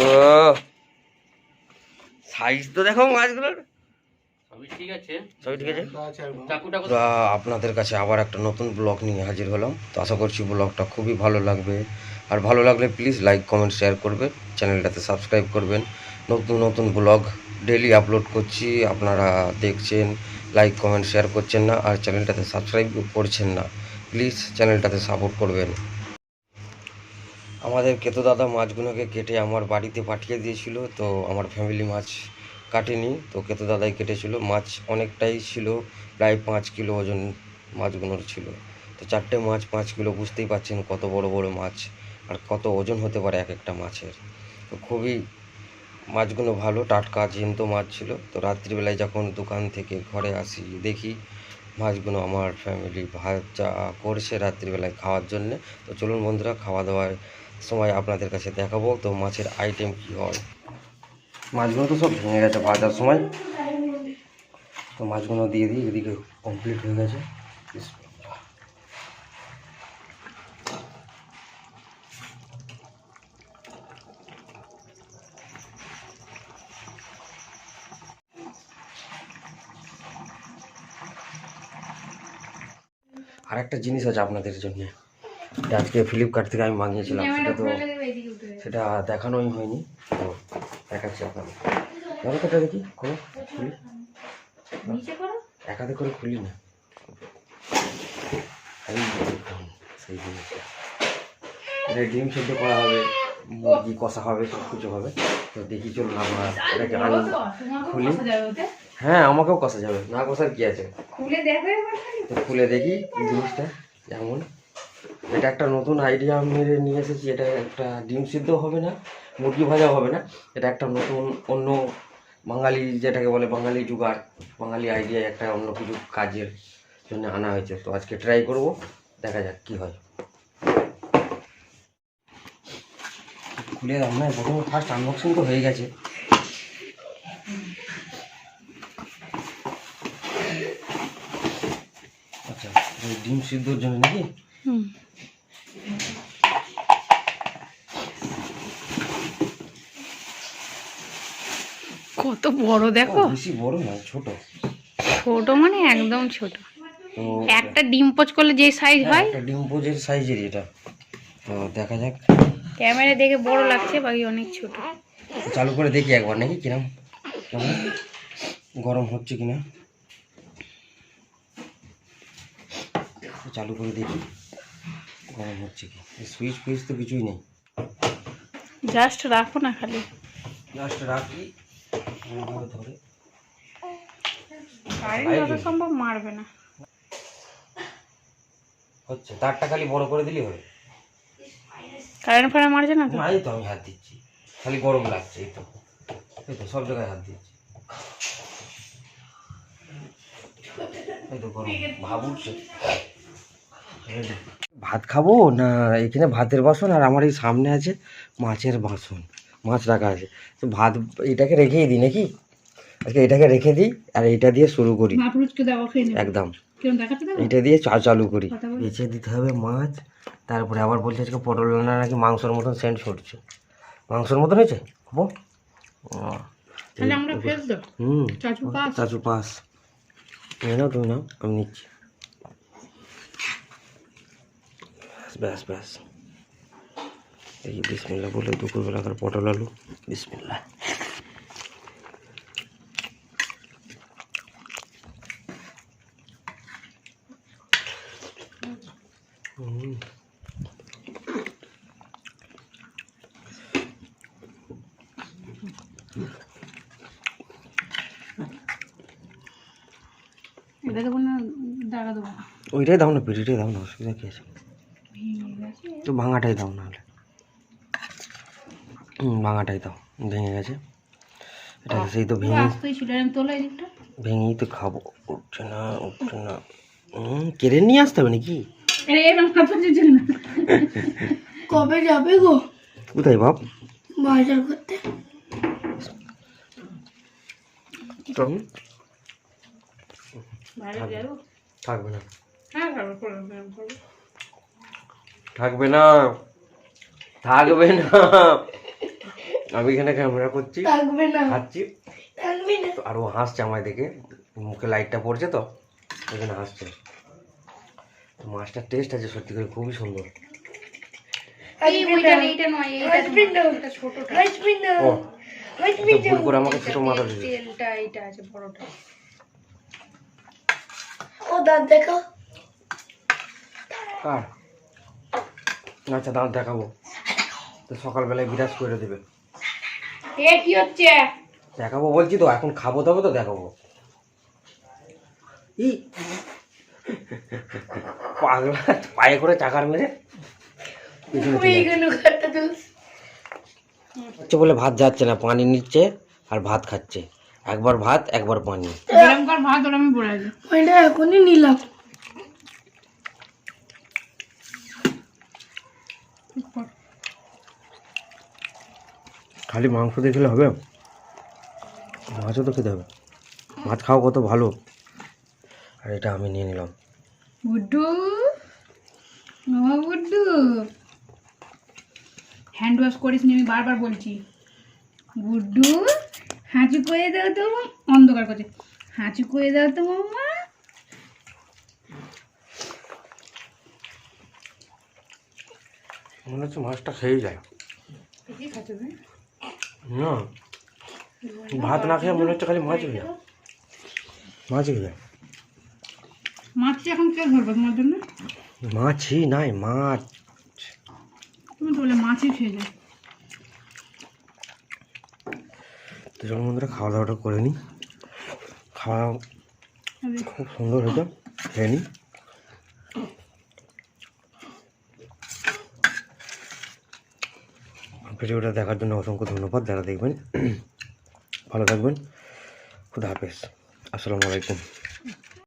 ও। Size তো দেখো মাছগুলোর। সবই ঠিক আছে। সবই ঠিক আছে? চাকুটা তো আপনাদের কাছে আবার একটা নতুন ব্লগ নিয়ে হাজির হলাম। তো আশা করছি ব্লগটা খুবই ভালো লাগবে। আর ভালো লাগলে প্লিজ লাইক কমেন্ট শেয়ার করবেন চ্যানেলটাতে সাবস্ক্রাইব করবেন। নতুন নতুন ব্লগ ডেলি আপলোড করছি। আপনারা দেখছেন লাইক কমেন্ট শেয়ার করছেন না। আর চ্যানেলটাতে সাবস্ক্রাইব করছেন না। প্লিজ চ্যানেলটাতে সাপোর্ট করবেন। আমাদের কেতো দাদা মাছগুলোকে কেটে আমার বাড়িতে পাঠিয়ে দিয়েছিল, তো আমার ফ্যামিলি মাছ কাটেনি, তো কেতো দাদাই কেটেছিল। মাছ অনেকটাই ছিল, প্রায় পাঁচ কিলো ওজন মাছগুলোর ছিল। তো চারটে মাছ পাঁচ কিলো, বুঝতেই পারছেন কত বড় বড় মাছ আর কত ওজন হতে পারে এক একটা মাছের। তো খুবই মাছগুলো ভালো, টাটকা জ্যান্ত মাছ ছিল। তো রাত্রিবেলায় যখন দোকান থেকে ঘরে আসি, দেখি মাছগুলো আমার ফ্যামিলি ভাজা করছে রাত্রিবেলায় খাওয়ার জন্যে। তো চলুন বন্ধুরা, খাওয়া দাওয়ার সময় আপনাদের কাছে দেখাবো তো মাছের আইটেম কী হয়। মাছগুলো তো সব ভেঙে গেছে ভাজার সময়। তো মাছগুলো দিয়ে দিই এদিকে কমপ্লিট হয়ে গেছে। বিসমিল্লাহ। আর একটা জিনিস আছে আপনাদের জন্য। আজকে ফ্লিপকার্ট থেকে আমি মাগিয়েছিলাম সেটা তো সেটা দেখানোই হয়নি তো দেখাচ্ছি আপনাদের। ধরো তো এটা দেখি খুলো খুলি। এক হাতে করে খুলি না। সেই জিনিসটা। এটা ডিম সেদ্ধ করা হবে মুরগি কষা হবে সব কিছু হবে। তো দেখি চলুন আমরা এটাকে আনি খুলি। হ্যাঁ আমাকেও কষা যাবে না কষার কি আছে? খুলে দেখবে তো খুলে দেখি জিনিসটা কেমন। এটা একটা নতুন আইডিয়া মেরে নিয়ে এসেছি, এটা একটা ডিম সিদ্ধ হবে না, মুরগি ভাজা হবে না, এটা একটা নতুন, অন্য বাঙালি যেটাকে বলে বাঙালি জুগার বাঙালি আইডিয়া একটা অন্য কিছু কাজের জন্য আনা হয়েছে। তো আজকে ট্রাই করব, দেখা যাক কি হয়। খুলে দাম না, প্রথমে ফার্স্ট আনবক্সিং তো হয়ে গেছে। আচ্ছা ডিম সিদ্ধর জন্য নাকি? কত বড় দেখো। বেশি বড় না ছোট। ছোট মানে একদম ছোট। একটা ডিম পোচ করলে যে সাইজ হ্যাঁ, হয়। একটা ডিম পোজের সাইজেরই এটা। তো দেখা যাক। ক্যামেরা দেখে বড় লাগছে বাকি অনেক ছোট। চালু করে দেখি একবার নাকি কিরম? কেমন? গরম হচ্ছে কিনা? চালু করে দেখি। গরম হচ্ছে কি? সুইচ ফুইচ তো কিছুই নেই। জাস্ট রাখো না খালি। জাস্ট রাখি ধরে কারেন্ট সম্ভব মারবে না। হচ্ছে তারটা খালি বড় করে দিলেই হবে। কারেন্ট ফারেন্ট মারছে না তো? এই তো আমি হাত দিচ্ছি। খালি গরম লাগছে এই তো। এই তো সব জায়গায় হাত দিচ্ছি। এই তো গরম ভাব উঠছে। Ready? ভাত খাব না এখানে ভাতের বাসন আর আমার এই সামনে আছে মাছের বাসন মাছ রাখা আছে। তো ভাত এটাকে রেখেই দিই নাকি? আজকে এটাকে রেখে দিই আর এটা দিয়ে শুরু করি। একদম। এটা দিয়ে চা চালু করি। বেছে দিতে হবে মাছ তারপরে আবার বলছে আজকে পটল রান্না নাকি মাংসর মতন সেন্ট ছুটছে মাংসর মতন হয়েছে? হব হুম। চাচু পাস। চাচু পাস। নাও তুমি নাও আমি নিচ্ছি। ব্যাস ব্যাস এই বিসমিল্লা বলে দুপুরবেলাকার পটল আলু। বিসমিল্লা। ওইটাই দাও না পিঠিটাই দাও না অসুবিধা কি আছে? তো ভাঙাটাই দাও নাহলে। হুম ভাঙাটাই দাও ভেঙে গেছে। এটা সেই তো ভেঙে ভেঙেই তো খাব উঠছে না উঠছে না। কেড়ে নিয়ে আসতে হবে নাকি? কবে যাবে গো? কোথায় বাপ? বাজার করতে। থাকবে না। হ্যাঁ খাব করব করব থাকবে না। থাকবে না। আমি এখানে ক্যামেরা করছি। থাকবে না। খাচ্ছি। থাকবে না। তো আর ও হাসছে আমায় দেখে। মুখে লাইটটা পড়ছে তো। এখানে হাসছে। তো মাছটার টেস্ট আছে সত্যি করে খুবই সুন্দর। ও দাঁত দেখো কার? আচ্ছা দাঁত দেখাবো। তো সকালবেলায় বিরাজ করে দেবে। এ কি হচ্ছে? দেখাবো বলছি তো এখন খাব তবে তো দেখাবো। ই। পাগলা পায়ে করে চাকার মেরে হচ্ছে বলে ভাত যাচ্ছে না পানি নিচ্ছে আর ভাত খাচ্ছে। একবার ভাত একবার পানি। গরম কর ভাত ওরা আমি বলে এখনই নিলাম। খালি মাংস দিয়ে খেলে হবে? মাছও তো খেতে হবে। মাছ খাওয়া কত ভালো। আর এটা আমি নিয়ে নিলাম। বুড্ডু ও বুড্ডু হ্যান্ড ওয়াশ করিস আমি বারবার বলছি। গুড্ডু, হাঁচু করে দাও তো অন্ধকার করছে। হাঁচু করে দাও তো মাম্মা মনে হচ্ছে মাছটা খেয়ে যায়। না। ভাত না খেয়ে মনে হচ্ছে খালি মাছ খেয়ে মাছ খেয়ে যায়। মাছটা এখন কে ধরবে তোমার জন্য? মাছই নাই মাছ। তুমি তো বলে মাছই খেয়ে যায়। তো চলো বন্ধুরা খাওয়া দাওয়াটা করে নিই। খাওয়া খুব সুন্দর হয়েছে খেয়ে নিই। ভিডিওটা দেখার জন্য অসংখ্য ধন্যবাদ। যারা দেখবেন ভালো থাকবেন। খুদা হাফেজ। আসসালামু আলাইকুম।